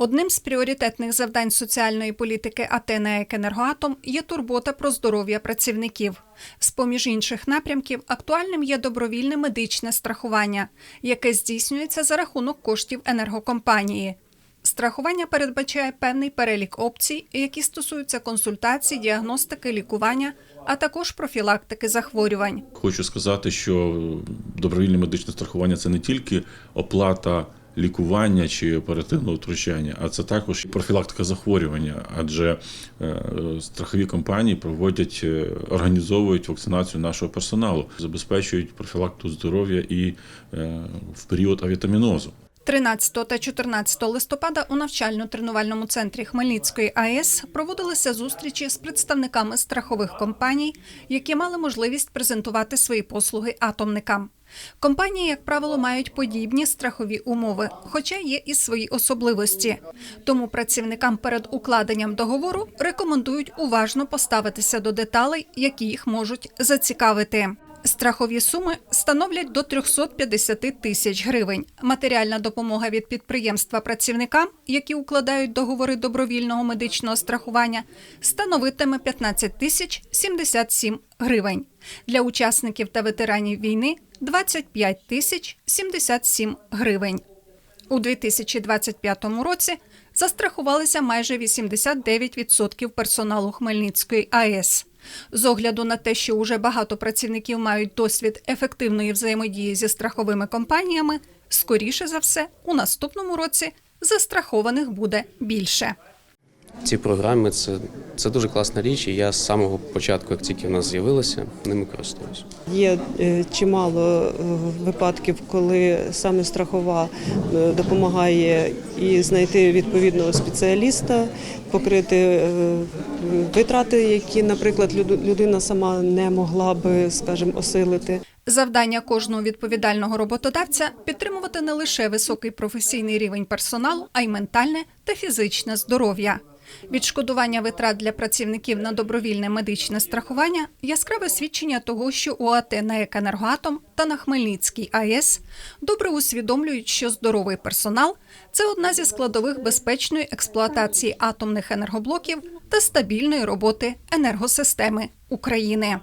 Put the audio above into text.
Одним з пріоритетних завдань соціальної політики АТ «НАЕК Енергоатом є турбота про здоров'я працівників. З поміж інших напрямків актуальним є добровільне медичне страхування, яке здійснюється за рахунок коштів енергокомпанії. Страхування передбачає певний перелік опцій, які стосуються консультацій, діагностики, лікування, а також профілактики захворювань. Хочу сказати, що добровільне медичне страхування це не тільки оплата лікування чи оперативного втручання, а це також профілактика захворювання, адже е, страхові компанії проводять, е, організовують вакцинацію нашого персоналу, забезпечують профілактику здоров'я і е, в період авітамінозу. 13 та 14 листопада у навчально-тренувальному центрі Хмельницької АЕС проводилися зустрічі з представниками страхових компаній, які мали можливість презентувати свої послуги атомникам. Компанії, як правило, мають подібні страхові умови, хоча є і свої особливості. Тому працівникам перед укладенням договору рекомендують уважно поставитися до деталей, які їх можуть зацікавити. Страхові суми становлять до 350 тисяч гривень. Матеріальна допомога від підприємства працівникам, які укладають договори добровільного медичного страхування, становитиме 15 тисяч 77 гривень. Для учасників та ветеранів війни 25 тисяч 77 гривень. У 2025 році застрахувалися майже 89% персоналу Хмельницької АЕС. З огляду на те, що уже багато працівників мають досвід ефективної взаємодії зі страховими компаніями, скоріше за все, у наступному році застрахованих буде більше. Ці програми це, це дуже класна річ, і я з самого початку, як тільки в нас з'явилися, ними користуюсь. Є е, чимало е, випадків, коли саме страхова е, допомагає і знайти відповідного спеціаліста, покрити е, витрати, які, наприклад, людина сама не могла би, скажімо, осилити. Завдання кожного відповідального роботодавця підтримувати не лише високий професійний рівень персоналу, а й ментальне та фізичне здоров'я. Відшкодування витрат для працівників на добровільне медичне страхування яскраве свідчення того, що УАТ на «Екенергоатом» та на Хмельницькій АЕС добре усвідомлюють, що здоровий персонал це одна зі складових безпечної експлуатації атомних енергоблоків та стабільної роботи енергосистеми України.